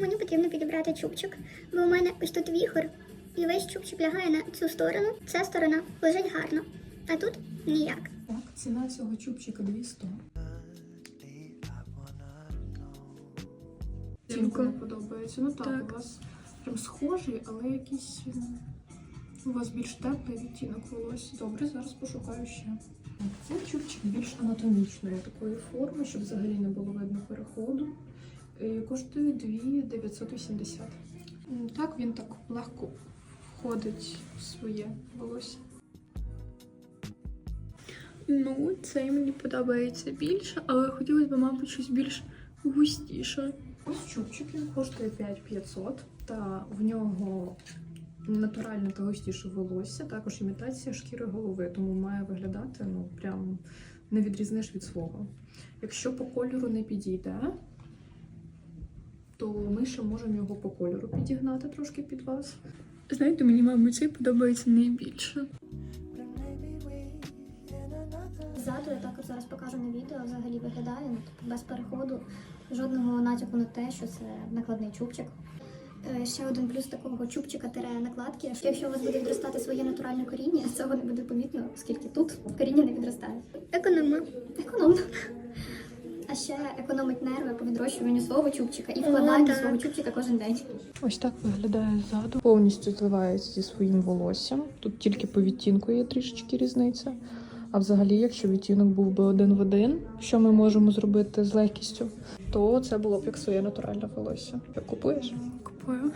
Мені потрібно підібрати чубчик, бо у мене ось тут віхор, і весь чубчик лягає на цю сторону. Ця сторона лежить гарно, а тут ніяк. Так, ціна цього чубчика 200. Тімка. Тімка подобається. Ну так, Так. у вас прям схожий, але якийсь у вас більш теплий відтінок волосся. Добре, зараз пошукаю ще. Цей чубчик більш анатомічної такої форми, щоб взагалі не було видно переходу. І коштує 2 980. М, Так, він так легко входить в своє волосся. Ну, цей мені подобається більше, але хотілося б, мабуть, щось більш густіше. Ось чубчик він коштує 5500, та в нього натуральне та густіше волосся, також імітація шкіри голови, тому має виглядати ну прям не відрізниш від свого. Якщо по кольору не підійде, то ми ще можемо його по кольору підігнати трошки під вас. Знаєте, мені, мабуть, цей подобається найбільше. Ззаду я також зараз покажу на відео, взагалі виглядає ну, типу, без переходу, жодного натяку на те, що це накладний чубчик. Е, Ще один плюс такого чубчика тире накладки. що Якщо у вас буде відростати своє натуральне коріння, цього не буде помітно, оскільки тут коріння не відростає. Економно. Економно. А ще економить нерви по відрощуванню свого чубчика і вкладанню так. свого чубчика кожен день. Ось так виглядає ззаду. Повністю зливається зі своїм волоссям. Тут тільки по відтінку є трішечки різниця. А взагалі, якщо відтінок був би один в один, що ми можемо зробити з легкістю, то це було б як своє натуральне волосся. Купуєш? Купую.